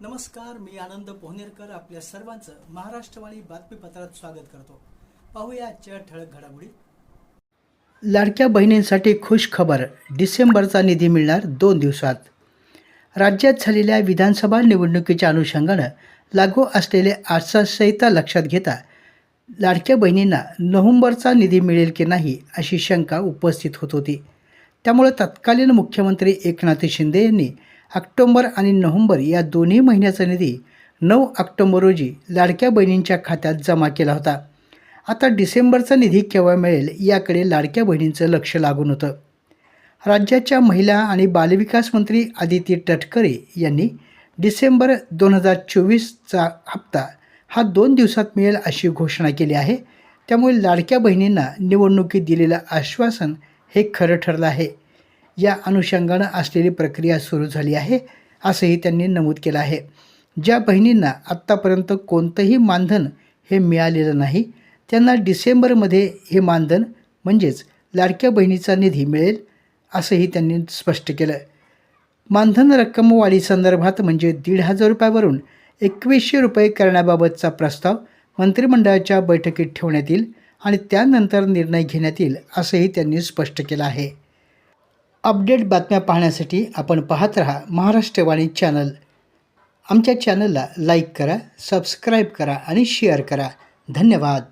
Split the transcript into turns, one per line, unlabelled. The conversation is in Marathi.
नमस्कार मी आनंद पोहनेरकर आपल्या सर्वांचं महाराष्ट्रवाणी बातमीपत्रात स्वागत करतो. पाहूया आजच्या ठळक घडामोडी. लाडक्या बहिणींसाठी खुश खबर. डिसेंबरचा निधी मिळणार दोन दिवसात. राज्यात झालेल्या विधानसभा निवडणुकीच्या अनुषंगानं लागू असलेले आचारसंहिता लक्षात घेता लाडक्या बहिणींना नोव्हेंबरचा निधी मिळेल की नाही अशी शंका उपस्थित होत होती. त्यामुळे तत्कालीन मुख्यमंत्री एकनाथ शिंदे यांनी ऑक्टोंबर आणि नोव्हेंबर या दोन्ही महिन्याचा निधी नऊ ऑक्टोंबर रोजी लाडक्या बहिणींच्या खात्यात जमा केला होता. आता डिसेंबरचा निधी केव्हा मिळेल याकडे लाडक्या बहिणींचं लक्ष लागून होतं. राज्याच्या महिला आणि बालविकास मंत्री आदिती तटकरे यांनी डिसेंबर दोन हजार चोवीसचा हप्ता हा दोन दिवसात मिळेल अशी घोषणा केली आहे. त्यामुळे लाडक्या बहिणींना निवडणुकीत दिलेलं आश्वासन हे खरं ठरलं आहे. या अनुषंगानं असलेली प्रक्रिया सुरू झाली आहे असंही त्यांनी नमूद केलं आहे. ज्या बहिणींना आत्तापर्यंत कोणतंही मानधन हे मिळालेलं नाही त्यांना डिसेंबरमध्ये हे मानधन म्हणजेच लाडक्या बहिणीचा निधी मिळेल असंही त्यांनी स्पष्ट केलं. मानधन रक्कम वाढीसंदर्भात म्हणजे दीड हजार रुपयावरून एकवीसशे रुपये करण्याबाबतचा प्रस्ताव मंत्रिमंडळाच्या बैठकीत ठेवण्यात येईल आणि त्यानंतर निर्णय घेण्यात येईल असंही त्यांनी स्पष्ट केलं आहे. अपडेट बातम्या पाहण्यासाठी आपण पाहत रहा महाराष्ट्रवाणी चॅनल. आमच्या चॅनलला लाईक करा सबस्क्राईब करा आणि शेअर करा. धन्यवाद.